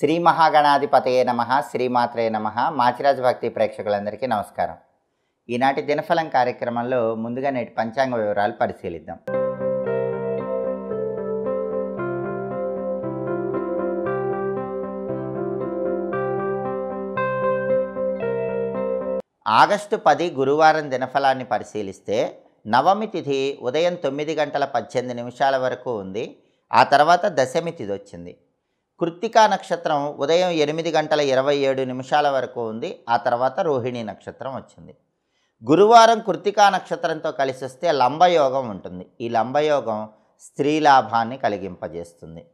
శ్రీ మహాగణాధిపతయే నమ శ్రీమాత్రే నమ. మాచిరాజ భక్తి ప్రేక్షకులందరికీ నమస్కారం. ఈనాటి దినఫలం కార్యక్రమంలో ముందుగా నేటి పంచాంగ వివరాలు పరిశీలిద్దాం. ఆగస్టు పది గురువారం దినఫలాన్ని పరిశీలిస్తే నవమి తిథి ఉదయం తొమ్మిది గంటల పద్దెనిమిది నిమిషాల వరకు ఉంది. ఆ తర్వాత దశమి తిథి వచ్చింది. కృత్తికా నక్షత్రం ఉదయం ఎనిమిది గంటల ఇరవై ఏడు నిమిషాల వరకు ఉంది. ఆ తర్వాత రోహిణి నక్షత్రం వచ్చింది. గురువారం కృత్తికా నక్షత్రంతో కలిసి వస్తే లంబయోగం ఉంటుంది. ఈ లంబయోగం స్త్రీ లాభాన్ని కలిగింపజేస్తుంది.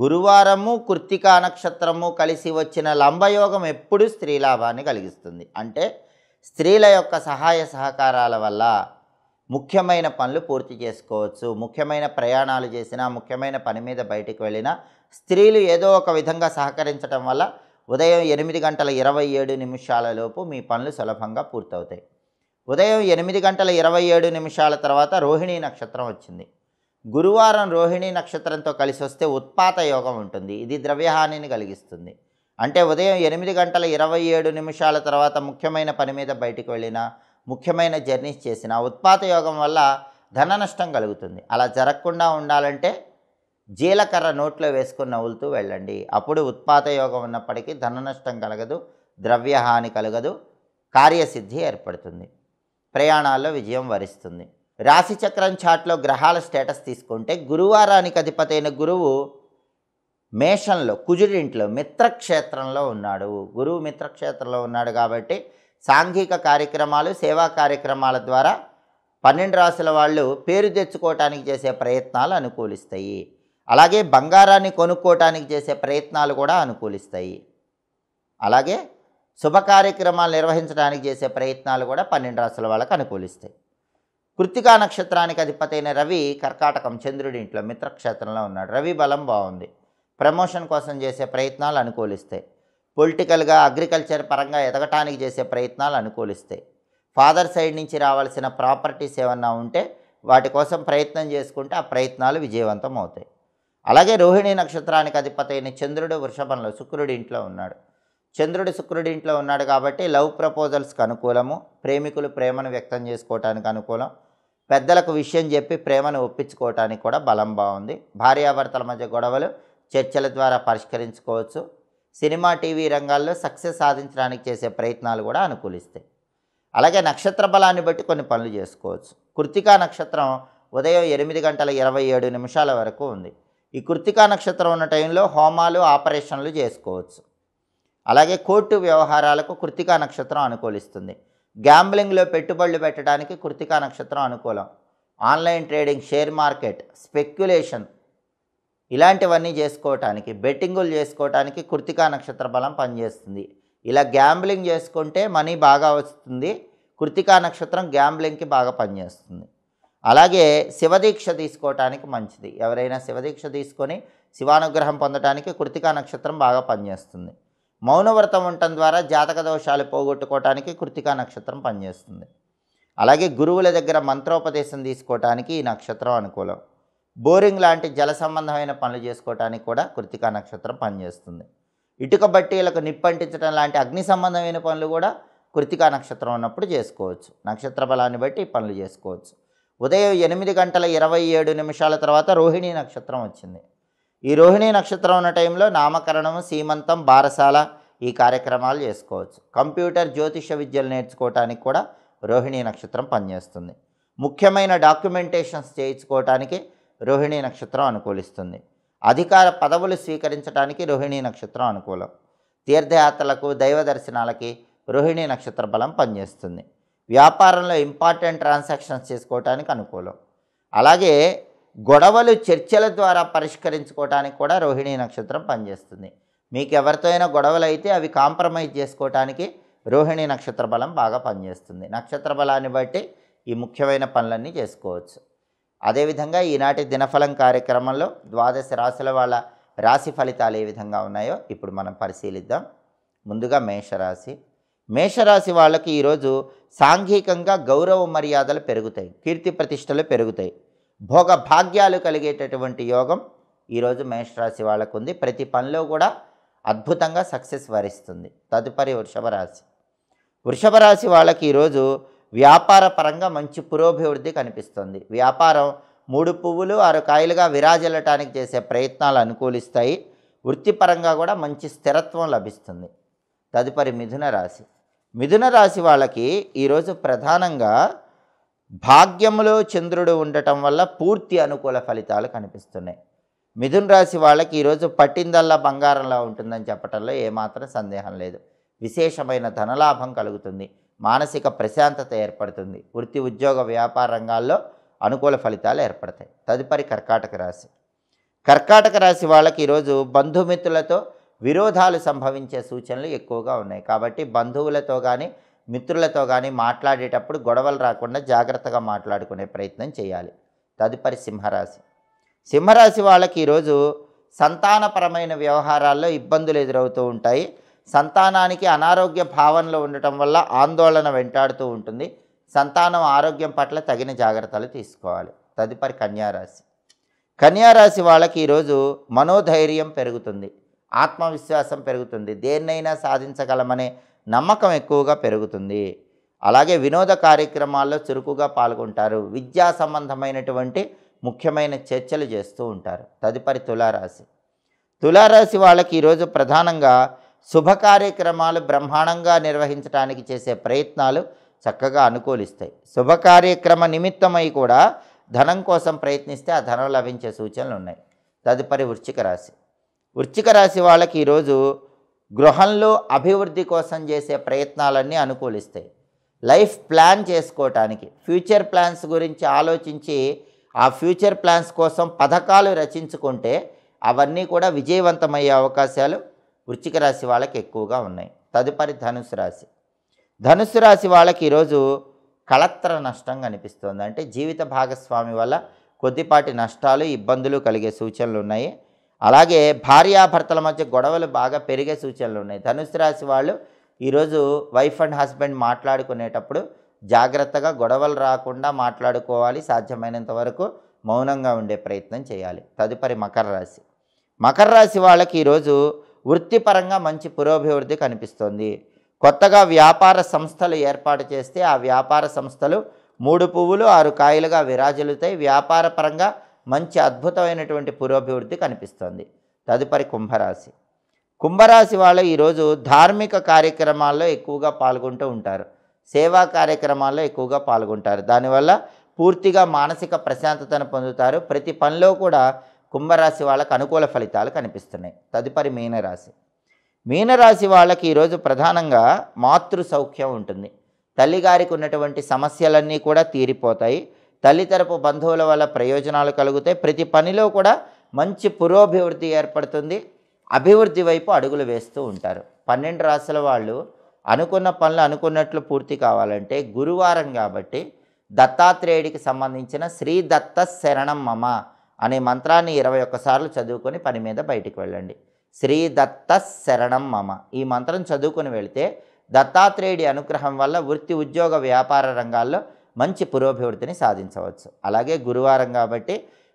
గురువారము కృత్తికా నక్షత్రము కలిసి వచ్చిన లంబయోగం ఎప్పుడు స్త్రీ లాభాన్ని కలిగిస్తుంది. అంటే స్త్రీల యొక్క సహాయ సహకారాల వల్ల ముఖ్యమైన పనులు పూర్తి చేసుకోవచ్చు. ముఖ్యమైన ప్రయాణాలు చేసినా ముఖ్యమైన పని మీద బయటికి వెళ్ళినా స్త్రీలు ఏదో ఒక విధంగా సహకరించడం వల్ల ఉదయం ఎనిమిది గంటల ఇరవై ఏడు నిమిషాలలోపు మీ పనులు సులభంగా పూర్తవుతాయి. ఉదయం ఎనిమిది గంటల ఇరవై ఏడు నిమిషాల తర్వాత రోహిణీ నక్షత్రం వచ్చింది. గురువారం రోహిణీ నక్షత్రంతో కలిసి వస్తే ఉత్పాత యోగం ఉంటుంది. ఇది ద్రవ్యహానిని కలిగిస్తుంది. అంటే ఉదయం ఎనిమిది గంటల ఇరవై ఏడు నిమిషాల తర్వాత ముఖ్యమైన పని మీద బయటికి వెళ్ళినా ముఖ్యమైన జర్నీస్ చేసిన ఉత్పాత యోగం వల్ల ధన నష్టం కలుగుతుంది. అలా జరగకుండా ఉండాలంటే జీలకర్ర నోట్లో వేసుకుని నవ్వులుతూ వెళ్ళండి. అప్పుడు ఉత్పాత యోగం ఉన్నప్పటికీ ధన నష్టం కలగదు ద్రవ్యహాని కలగదు కార్యసిద్ధి ఏర్పడుతుంది. ప్రయాణాల్లో విజయం వరిస్తుంది. రాశిచక్రం చాట్లో గ్రహాల స్టేటస్ తీసుకుంటే గురువారానికి అధిపతైన గురువు మేషంలో కుజుడింట్లో మిత్రక్షేత్రంలో ఉన్నాడు. గురువు మిత్రక్షేత్రంలో ఉన్నాడు కాబట్టి సాంఘిక కార్యక్రమాలు సేవా కార్యక్రమాల ద్వారా పన్నెండు రాసుల వాళ్ళు పేరు తెచ్చుకోవటానికి చేసే ప్రయత్నాలు అనుకూలిస్తాయి. అలాగే బంగారాన్ని కొనుక్కోవటానికి చేసే ప్రయత్నాలు కూడా అనుకూలిస్తాయి. అలాగే శుభ కార్యక్రమాలు నిర్వహించడానికి చేసే ప్రయత్నాలు కూడా పన్నెండు రాసుల వాళ్ళకు అనుకూలిస్తాయి. కృత్తికా నక్షత్రానికి అధిపతైన రవి కర్కాటకం చంద్రుడి ఇంట్లో మిత్రక్షేత్రంలో ఉన్నాడు. రవి బలం బాగుంది. ప్రమోషన్ కోసం చేసే ప్రయత్నాలు అనుకూలిస్తాయి. పొలిటికల్గా అగ్రికల్చర్ పరంగా ఎదగటానికి చేసే ప్రయత్నాలు అనుకూలిస్తాయి. ఫాదర్ సైడ్ నుంచి రావాల్సిన ప్రాపర్టీస్ ఏమన్నా ఉంటే వాటి కోసం ప్రయత్నం చేసుకుంటే ఆ ప్రయత్నాలు విజయవంతం అవుతాయి. అలాగే రోహిణి నక్షత్రానికి అధిపతి అయిన చంద్రుడు వృషభంలో శుక్రుడి ఇంట్లో ఉన్నాడు. చంద్రుడు శుక్రుడి ఇంట్లో ఉన్నాడు కాబట్టి లవ్ ప్రపోజల్స్కి అనుకూలము ప్రేమికులు ప్రేమను వ్యక్తం చేసుకోవటానికి అనుకూలం పెద్దలకు విషయం చెప్పి ప్రేమను ఒప్పించుకోవటానికి కూడా బలం బాగుంది. భార్యాభర్తల మధ్య గొడవలు చర్చల ద్వారా పరిష్కరించుకోవచ్చు. సినిమా టీవీ రంగాల్లో సక్సెస్ సాధించడానికి చేసే ప్రయత్నాలు కూడా అనుకూలిస్తాయి. అలాగే నక్షత్ర బలాన్ని బట్టి కొన్ని పనులు చేసుకోవచ్చు. కృత్తికా నక్షత్రం ఉదయం ఎనిమిది గంటల ఇరవై ఏడు నిమిషాల వరకు ఉంది. ఈ కృత్తికా నక్షత్రం ఉన్న టైంలో హోమాలు ఆపరేషన్లు చేసుకోవచ్చు. అలాగే కోర్టు వ్యవహారాలకు కృత్తికా నక్షత్రం అనుకూలిస్తుంది. గ్యాంబ్లింగ్లో పెట్టుబడులు పెట్టడానికి కృత్తికా నక్షత్రం అనుకూలం. Online trading share market speculation ఇలాంటివన్నీ చేసుకోవటానికి బెట్టింగులు చేసుకోవటానికి కృత్తికా నక్షత్ర బలం పనిచేస్తుంది. ఇలా గ్యాంబ్లింగ్ చేసుకుంటే మనీ బాగా వస్తుంది కృత్తికా నక్షత్రం గ్యాంబ్లింగ్కి బాగా పనిచేస్తుంది. అలాగే శివదీక్ష తీసుకోవటానికి మంచిది. ఎవరైనా శివదీక్ష తీసుకొని శివానుగ్రహం పొందటానికి కృత్తికా నక్షత్రం బాగా పనిచేస్తుంది. మౌనవ్రతం ఉండటం ద్వారా జాతక దోషాలు పోగొట్టుకోవటానికి కృత్తికా నక్షత్రం పనిచేస్తుంది. అలాగే గురువుల దగ్గర మంత్రోపదేశం తీసుకోవటానికి ఈ నక్షత్రం అనుకూలం. బోరింగ్ లాంటి జల సంబంధమైన పనులు చేసుకోవటానికి కూడా కృతికా నక్షత్రం పనిచేస్తుంది. ఇటుక బట్టీలకు నిప్పంటించడం లాంటి అగ్ని సంబంధమైన పనులు కూడా కృతికా నక్షత్రం ఉన్నప్పుడు చేసుకోవచ్చు. నక్షత్ర బలాన్ని బట్టి పనులు చేసుకోవచ్చు. ఉదయం ఎనిమిది గంటల ఇరవై ఏడు నిమిషాల తర్వాత రోహిణీ నక్షత్రం వచ్చింది. ఈ రోహిణీ నక్షత్రం ఉన్న టైంలో నామకరణం సీమంతం బారసాల ఈ కార్యక్రమాలు చేసుకోవచ్చు. కంప్యూటర్ జ్యోతిష విద్యలు నేర్చుకోవటానికి కూడా రోహిణీ నక్షత్రం పనిచేస్తుంది. ముఖ్యమైన డాక్యుమెంటేషన్స్ చేయించుకోవటానికి రోహిణీ నక్షత్రం అనుకూలిస్తుంది. అధికార పదవులు స్వీకరించడానికి రోహిణీ నక్షత్రం అనుకూలం. తీర్థయాత్రలకు దైవ దర్శనాలకి రోహిణీ నక్షత్ర బలం పనిచేస్తుంది. వ్యాపారంలో ఇంపార్టెంట్ ట్రాన్సాక్షన్స్ చేసుకోవటానికి అనుకూలం. అలాగే గొడవలు చర్చల ద్వారా పరిష్కరించుకోవటానికి కూడా రోహిణీ నక్షత్రం పనిచేస్తుంది. మీకు ఎవరితో అయినా గొడవలు అయితే అవి కాంప్రమైజ్ చేసుకోవటానికి రోహిణీ నక్షత్ర బలం బాగా పనిచేస్తుంది. నక్షత్ర బలాన్ని బట్టి ఈ ముఖ్యమైన పనులన్నీ చేసుకోవచ్చు. అదేవిధంగా ఈనాటి దినఫలం కార్యక్రమంలో ద్వాదశ రాశుల వాళ్ళ రాశి ఫలితాలు ఏ విధంగా ఉన్నాయో ఇప్పుడు మనం పరిశీలిద్దాం. ముందుగా మేషరాశి. మేషరాశి వాళ్ళకి ఈరోజు సాంఘికంగా గౌరవ మర్యాదలు పెరుగుతాయి కీర్తి ప్రతిష్టలు పెరుగుతాయి. భోగ భాగ్యాలు కలిగేటటువంటి యోగం ఈరోజు మేషరాశి వాళ్ళకు ఉంది. ప్రతి పనిలో కూడా అద్భుతంగా సక్సెస్ వరిస్తుంది. తదుపరి వృషభ రాశి. వృషభ రాశి వాళ్ళకి ఈరోజు వ్యాపార పరంగా మంచి పురోభివృద్ధి కనిపిస్తుంది. వ్యాపారం మూడు పువ్వులు ఆరు కాయలుగా విరాజిల్లటానికి చేసే ప్రయత్నాలు అనుకూలిస్తాయి. వృత్తిపరంగా కూడా మంచి స్థిరత్వం లభిస్తుంది. తదుపరి మిథున రాశి. మిథున రాశి వాళ్ళకి ఈరోజు ప్రధానంగా భాగ్యములో చంద్రుడు ఉండటం వల్ల పూర్తి అనుకూల ఫలితాలు కనిపిస్తున్నాయి. మిథున రాశి వాళ్ళకి ఈరోజు పట్టిందల్లా బంగారంలా ఉంటుందని చెప్పటంలో ఏమాత్రం సందేహం లేదు. విశేషమైన ధనలాభం కలుగుతుంది. మానసిక ప్రశాంతత ఏర్పడుతుంది. వృత్తి ఉద్యోగ వ్యాపార రంగాల్లో అనుకూల ఫలితాలు ఏర్పడతాయి. తదుపరి కర్కాటక రాశి. కర్కాటక రాశి వాళ్ళకి ఈరోజు బంధుమిత్రులతో విరోధాలు సంభవించే సూచనలు ఎక్కువగా ఉన్నాయి. కాబట్టి బంధువులతో కానీ మిత్రులతో కానీ మాట్లాడేటప్పుడు గొడవలు రాకుండా జాగ్రత్తగా మాట్లాడుకునే ప్రయత్నం చేయాలి. తదుపరి సింహరాశి. సింహరాశి వాళ్ళకి ఈరోజు సంతానపరమైన వ్యవహారాల్లో ఇబ్బందులు ఎదురవుతూ ఉంటాయి. సంతానానికి అనారోగ్య భావనలో ఉండటం వల్ల ఆందోళన వెంటాడుతూ ఉంటుంది. సంతానం ఆరోగ్యం పట్ల తగిన జాగ్రత్తలు తీసుకోవాలి. తదుపరి కన్యారాశి. కన్యారాశి వాళ్ళకి ఈరోజు మనోధైర్యం పెరుగుతుంది. ఆత్మవిశ్వాసం పెరుగుతుంది. దేన్నైనా సాధించగలమనే నమ్మకం ఎక్కువగా పెరుగుతుంది. అలాగే వినోద కార్యక్రమాల్లో చురుకుగా పాల్గొంటారు. విద్యా సంబంధమైనటువంటి ముఖ్యమైన చర్చలు చేస్తూ ఉంటారు. తదుపరి తులారాశి. తులారాశి వాళ్ళకి ఈరోజు ప్రధానంగా శుభ కార్యక్రమాలు బ్రహ్మాండంగా నిర్వహించడానికి చేసే ప్రయత్నాలు చక్కగా అనుకూలిస్తాయి. శుభ కార్యక్రమ నిమిత్తమై కూడా ధనం కోసం ప్రయత్నిస్తే ఆ ధనం లభించే సూచనలు ఉన్నాయి. తదుపరి వృశ్చిక రాశి. వృశ్చిక రాశి వాళ్ళకి ఈరోజు గృహంలో అభివృద్ధి కోసం చేసే ప్రయత్నాలన్నీ అనుకూలిస్తాయి. లైఫ్ ప్లాన్ చేసుకోవటానికి ఫ్యూచర్ ప్లాన్స్ గురించి ఆలోచించి ఆ ఫ్యూచర్ ప్లాన్స్ కోసం పథకాలు రచించుకుంటే అవన్నీ కూడా విజయవంతమయ్యే అవకాశాలు వృచ్చిక రాశి వాళ్ళకి ఎక్కువగా ఉన్నాయి. తదుపరి ధనుసు రాశి. ధనుసు రాశి వాళ్ళకి ఈరోజు కళత్ర నష్టం కనిపిస్తుంది. అంటే జీవిత భాగస్వామి వల్ల కొద్దిపాటి నష్టాలు ఇబ్బందులు కలిగే సూచనలు ఉన్నాయి. అలాగే భార్యాభర్తల మధ్య గొడవలు బాగా పెరిగే సూచనలు ఉన్నాయి. ధనుసు రాశి వాళ్ళు ఈరోజు వైఫ్ అండ్ హస్బెండ్ మాట్లాడుకునేటప్పుడు జాగ్రత్తగా గొడవలు రాకుండా మాట్లాడుకోవాలి. సాధ్యమైనంత వరకు మౌనంగా ఉండే ప్రయత్నం చేయాలి. తదుపరి మకర రాశి. మకర రాశి వాళ్ళకి ఈరోజు వృత్తిపరంగా మంచి పురోభివృద్ధి కనిపిస్తోంది. కొత్తగా వ్యాపార సంస్థలు ఏర్పాటు చేస్తే ఆ వ్యాపార సంస్థలు మూడు పువ్వులు ఆరు కాయలుగా విరాజిల్లుతాయి. వ్యాపార పరంగా మంచి అద్భుతమైనటువంటి పురోభివృద్ధి కనిపిస్తోంది. తదుపరి కుంభరాశి. కుంభరాశి వాళ్ళు ఈరోజు ధార్మిక కార్యక్రమాల్లో ఎక్కువగా పాల్గొంటూ ఉంటారు. సేవా కార్యక్రమాల్లో ఎక్కువగా పాల్గొంటారు. దానివల్ల పూర్తిగా మానసిక ప్రశాంతతను పొందుతారు. ప్రతి పనిలో కూడా కుంభరాశి వాళ్ళకు అనుకూల ఫలితాలు కనిపిస్తున్నాయి. తదుపరి మీనరాశి. మీనరాశి వాళ్ళకి ఈరోజు ప్రధానంగా మాతృ సౌఖ్యం ఉంటుంది తల్లిగారికి ఉన్నటువంటి సమస్యలన్నీ కూడా తీరిపోతాయి. తల్లి తరపు బంధువుల వల్ల ప్రయోజనాలు కలుగుతాయి. ప్రతి పనిలో కూడా మంచి పురోభివృద్ధి ఏర్పడుతుంది. అభివృద్ధి వైపు అడుగులు వేస్తూ ఉంటారు. పన్నెండు రాశుల వాళ్ళు అనుకున్న పనులు అనుకున్నట్లు పూర్తి కావాలంటే గురువారం కాబట్టి దత్తాత్రేయుడికి సంబంధించిన శ్రీ దత్త శరణం మమ. అనే మంత్రాన్ని ఇరవై ఒక్కసార్లు చదువుకొని పని మీద బయటికి వెళ్ళండి. శ్రీ దత్త శరణం మమ. ఈ మంత్రం చదువుకొని వెళితే దత్తాత్రేయుడి అనుగ్రహం వల్ల వృత్తి ఉద్యోగ వ్యాపార రంగాల్లో మంచి పురోభివృద్ధిని సాధించవచ్చు. అలాగే గురువారం కాబట్టి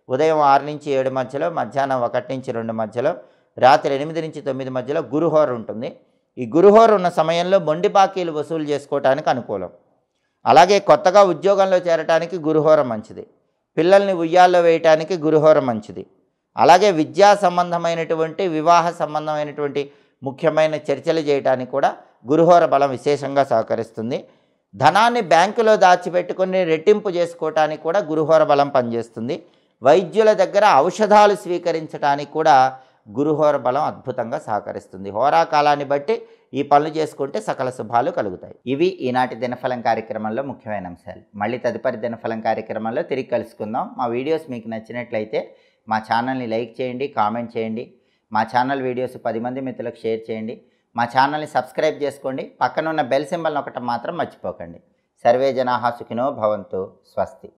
ఉదయం ఆరు నుంచి ఏడు మధ్యలో మధ్యాహ్నం ఒకటి నుంచి రెండు మధ్యలో రాత్రి ఎనిమిది నుంచి తొమ్మిది మధ్యలో గురుహోర ఉంటుంది. ఈ గురుహోర ఉన్న సమయంలో మొండి బాకీలు వసూలు చేసుకోవటానికి అనుకూలం. అలాగే కొత్తగా ఉద్యోగంలో చేరటానికి గురుహోర మంచిది. పిల్లల్ని ఉయ్యాల్లో వేయటానికి గురుహోర మంచిది. అలాగే విద్యా సంబంధమైనటువంటి వివాహ సంబంధమైనటువంటి ముఖ్యమైన చర్చలు చేయడానికి కూడా గురుహోర బలం విశేషంగా సహకరిస్తుంది. ధనాన్ని బ్యాంకులో దాచిపెట్టుకుని రెట్టింపు చేసుకోవటానికి కూడా గురుహోర బలం పనిచేస్తుంది. వైద్యుల దగ్గర ఔషధాలు స్వీకరించడానికి కూడా గురుహోర బలం అద్భుతంగా సహకరిస్తుంది. హోరా కాలాన్ని బట్టి ఈ పనులు చేసుకుంటే సకల శుభాలు కలుగుతాయి. ఇవి ఈనాటి దినఫలం కార్యక్రమంలో ముఖ్యమైన అంశాలు. మళ్ళీ తదుపరి దినఫలం కార్యక్రమంలో తిరిగి కలుసుకుందాం. మా వీడియోస్ మీకు నచ్చినట్లయితే మా ఛానల్ని లైక్ చేయండి కామెంట్ చేయండి. మా ఛానల్ వీడియోస్ పది మంది మిత్రులకు షేర్ చేయండి. మా ఛానల్ని సబ్స్క్రైబ్ చేసుకోండి. పక్కన ఉన్న బెల్ సింబల్ ఒకటి మాత్రం మర్చిపోకండి. సర్వే జనాహా సుఖినో భవంతు. స్వస్తి.